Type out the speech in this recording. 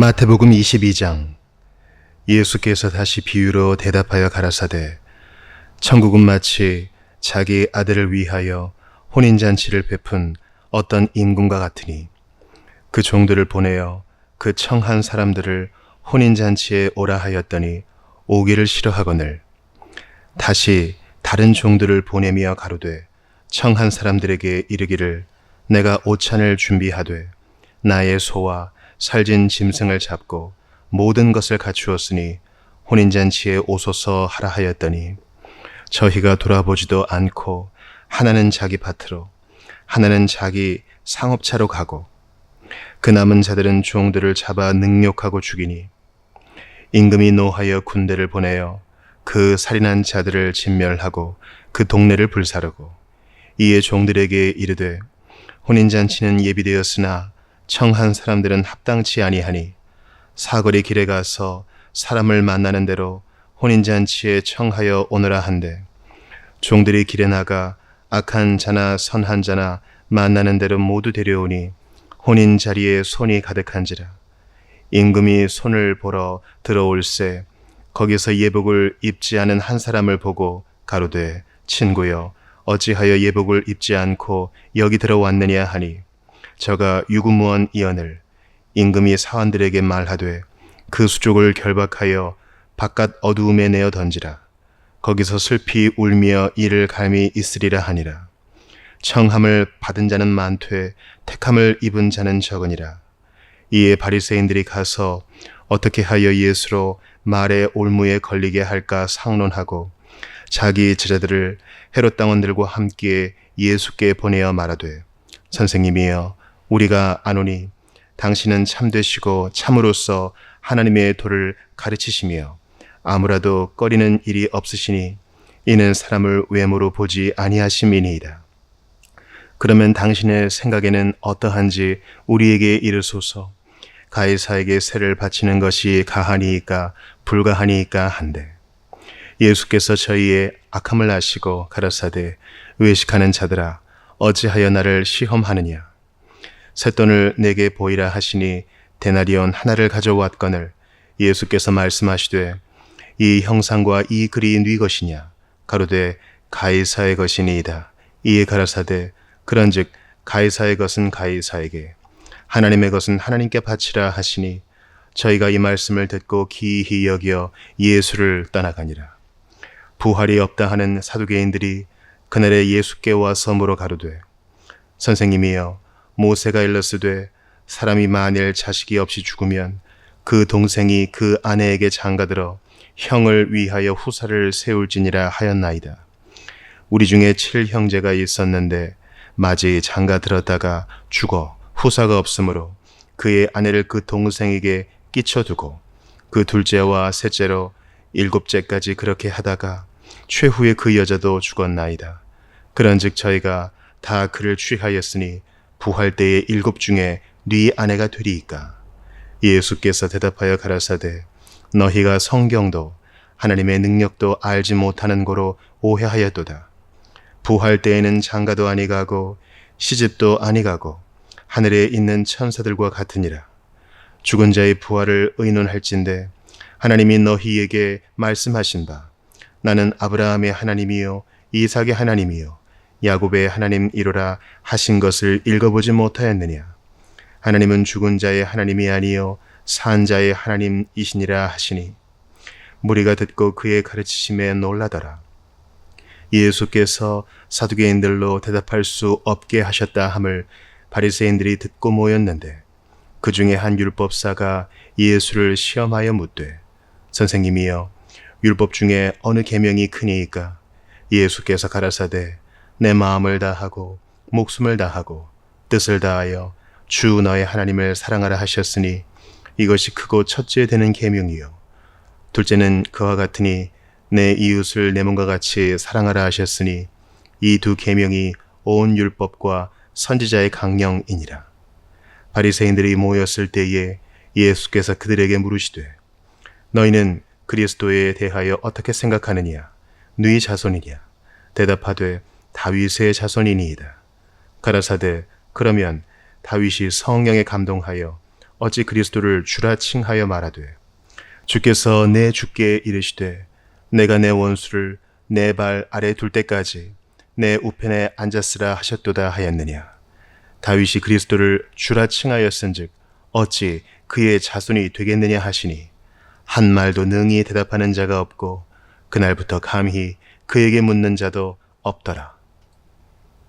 마태복음 22장. 예수께서 다시 비유로 대답하여 가라사대 천국은 마치 자기 아들을 위하여 혼인잔치를 베푼 어떤 임금과 같으니 그 종들을 보내어 그 청한 사람들을 혼인잔치에 오라 하였더니 오기를 싫어하거늘. 다시 다른 종들을 보내며 가로되 청한 사람들에게 이르기를 내가 오찬을 준비하되 나의 소와 살진 짐승을 잡고 모든 것을 갖추었으니 혼인잔치에 오소서 하라 하였더니 저희가 돌아보지도 않고 하나는 자기 밭으로 하나는 자기 상업차로 가고 그 남은 자들은 종들을 잡아 능욕하고 죽이니 임금이 노하여 군대를 보내어 그 살인한 자들을 진멸하고 그 동네를 불사르고 이에 종들에게 이르되 혼인잔치는 예비되었으나 청한 사람들은 합당치 아니하니 사거리 길에 가서 사람을 만나는 대로 혼인잔치에 청하여 오너라 한데 종들이 길에 나가 악한 자나 선한 자나 만나는 대로 모두 데려오니 혼인 자리에 손이 가득한지라. 임금이 손을 보러 들어올세 거기서 예복을 입지 않은 한 사람을 보고 가로되 친구여 어찌하여 예복을 입지 않고 여기 들어왔느냐 하니 저가 유구무원 이언을 임금이 사원들에게 말하되 그 수족을 결박하여 바깥 어두움에 내어 던지라. 거기서 슬피 울며 이를 갈미 있으리라 하니라. 청함을 받은 자는 많되 택함을 입은 자는 적으니라. 이에 바리새인들이 가서 어떻게 하여 예수로 말의 올무에 걸리게 할까 상론하고 자기 제자들을 헤롯 당원들과 함께 예수께 보내어 말하되 선생님이여 우리가 아노니 당신은 참되시고 참으로서 하나님의 도를 가르치시며 아무라도 꺼리는 일이 없으시니 이는 사람을 외모로 보지 아니하심이니이다. 그러면 당신의 생각에는 어떠한지 우리에게 이르소서 가이사에게 세를 바치는 것이 가하니이까 불가하니이까 한데 예수께서 저희의 악함을 아시고 가라사대 외식하는 자들아 어찌하여 나를 시험하느냐 쇳돈을 내게 보이라 하시니 데나리온 하나를 가져왔거늘 예수께서 말씀하시되 이 형상과 이 글이 네 것이냐? 가로되 가이사의 것이니이다. 이에 가라사대 그런즉 가이사의 것은 가이사에게 하나님의 것은 하나님께 바치라 하시니 저희가 이 말씀을 듣고 기이히 여겨 예수를 떠나가니라. 부활이 없다 하는 사두개인들이 그날에 예수께 와서 물어 가로되 선생님이여 모세가 일렀으되 사람이 만일 자식이 없이 죽으면 그 동생이 그 아내에게 장가들어 형을 위하여 후사를 세울지니라 하였나이다. 우리 중에 칠 형제가 있었는데 마지 장가 들었다가 죽어 후사가 없으므로 그의 아내를 그 동생에게 끼쳐두고 그 둘째와 셋째로 일곱째까지 그렇게 하다가 최후에 그 여자도 죽었나이다. 그런즉 저희가 다 그를 취하였으니 부활 때의 일곱 중에 네 아내가 되리이까. 예수께서 대답하여 가라사대 너희가 성경도 하나님의 능력도 알지 못하는 고로 오해하였도다. 부활 때에는 장가도 아니가고 시집도 아니가고 하늘에 있는 천사들과 같으니라. 죽은 자의 부활을 의논할진대 하나님이 너희에게 말씀하신 바 나는 아브라함의 하나님이요 이삭의 하나님이요 야곱의 하나님 이로라 하신 것을 읽어보지 못하였느냐? 하나님은 죽은 자의 하나님이 아니요 산 자의 하나님이시니라 하시니 무리가 듣고 그의 가르치심에 놀라더라. 예수께서 사두개인들로 대답할 수 없게 하셨다 함을 바리새인들이 듣고 모였는데 그 중에 한 율법사가 예수를 시험하여 묻되 선생님이여 율법 중에 어느 계명이 크니이까? 예수께서 가라사대 내 마음을 다하고 목숨을 다하고 뜻을 다하여 주 너의 하나님을 사랑하라 하셨으니 이것이 크고 첫째 되는 계명이요. 둘째는 그와 같으니 내 이웃을 내 몸과 같이 사랑하라 하셨으니 이 두 계명이 온 율법과 선지자의 강령이니라. 바리새인들이 모였을 때에 예수께서 그들에게 물으시되 너희는 그리스도에 대하여 어떻게 생각하느냐? 누이 자손이냐 대답하되 다윗의 자손이니이다. 가라사대 그러면 다윗이 성령에 감동하여 어찌 그리스도를 주라 칭하여 말하되 주께서 내 주께 이르시되 내가 내 원수를 내 발 아래 둘 때까지 내 우편에 앉았으라 하셨도다 하였느냐? 다윗이 그리스도를 주라 칭하였은즉 어찌 그의 자손이 되겠느냐 하시니 한 말도 능히 대답하는 자가 없고 그날부터 감히 그에게 묻는 자도 없더라